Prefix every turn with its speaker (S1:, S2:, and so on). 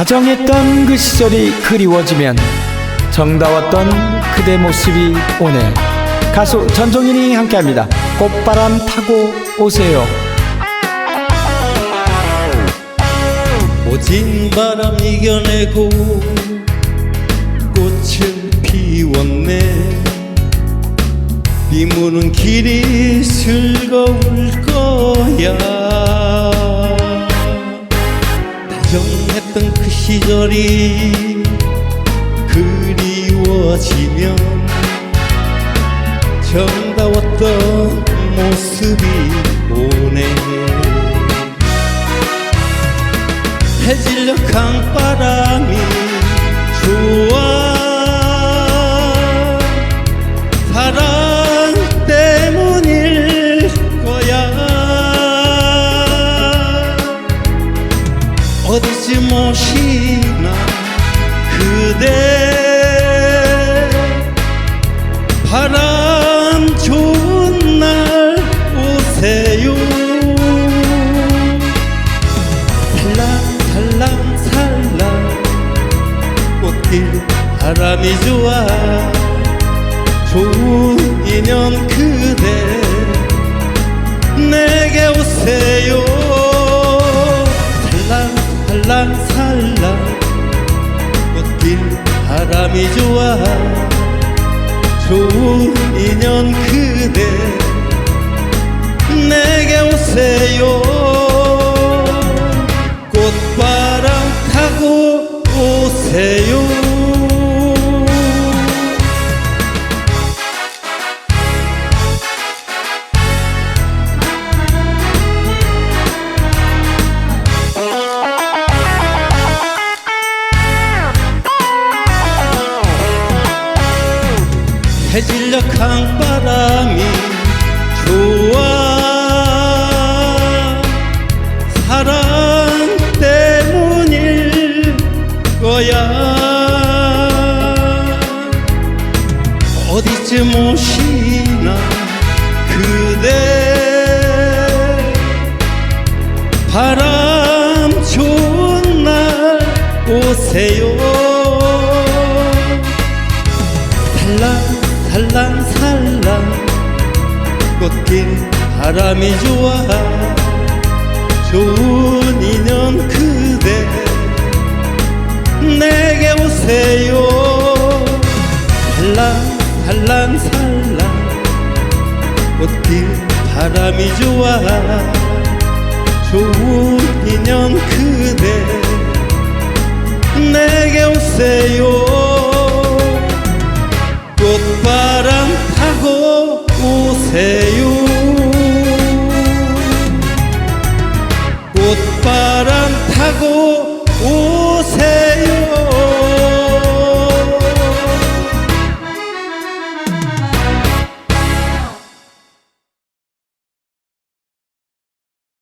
S1: 다정했던 그 시절이 그리워지면 정다웠던 그대 모습이 오네. 가수 전종인이 함께합니다. 꽃바람 타고 오세요.
S2: 오진 바람 이겨내고 꽃은 피웠네. 비 무는 길이 즐거울 거야. 다정했던 그 시절이 그리워지면 정다웠던 모습이 오네 오시나 그대 바람 좋은 날 오세요. 살랑살랑살랑 꽃길 바람이 좋아 좋은 인연 그 바람이 좋아. 좋은 인연 그대. 내게 해질녘 강바람이 좋아. 사랑 때문일 거야. 어디쯤 오시나 그대. 바람 좋은 날 오세요. 살랑 살랑살랑 꽃길 바람이 좋아. 좋은 인연 그대 내게 오세요. 살랑살랑살랑 꽃길 바람이 좋아. 좋은 인연 그대 내게 오세요 하고 오세요.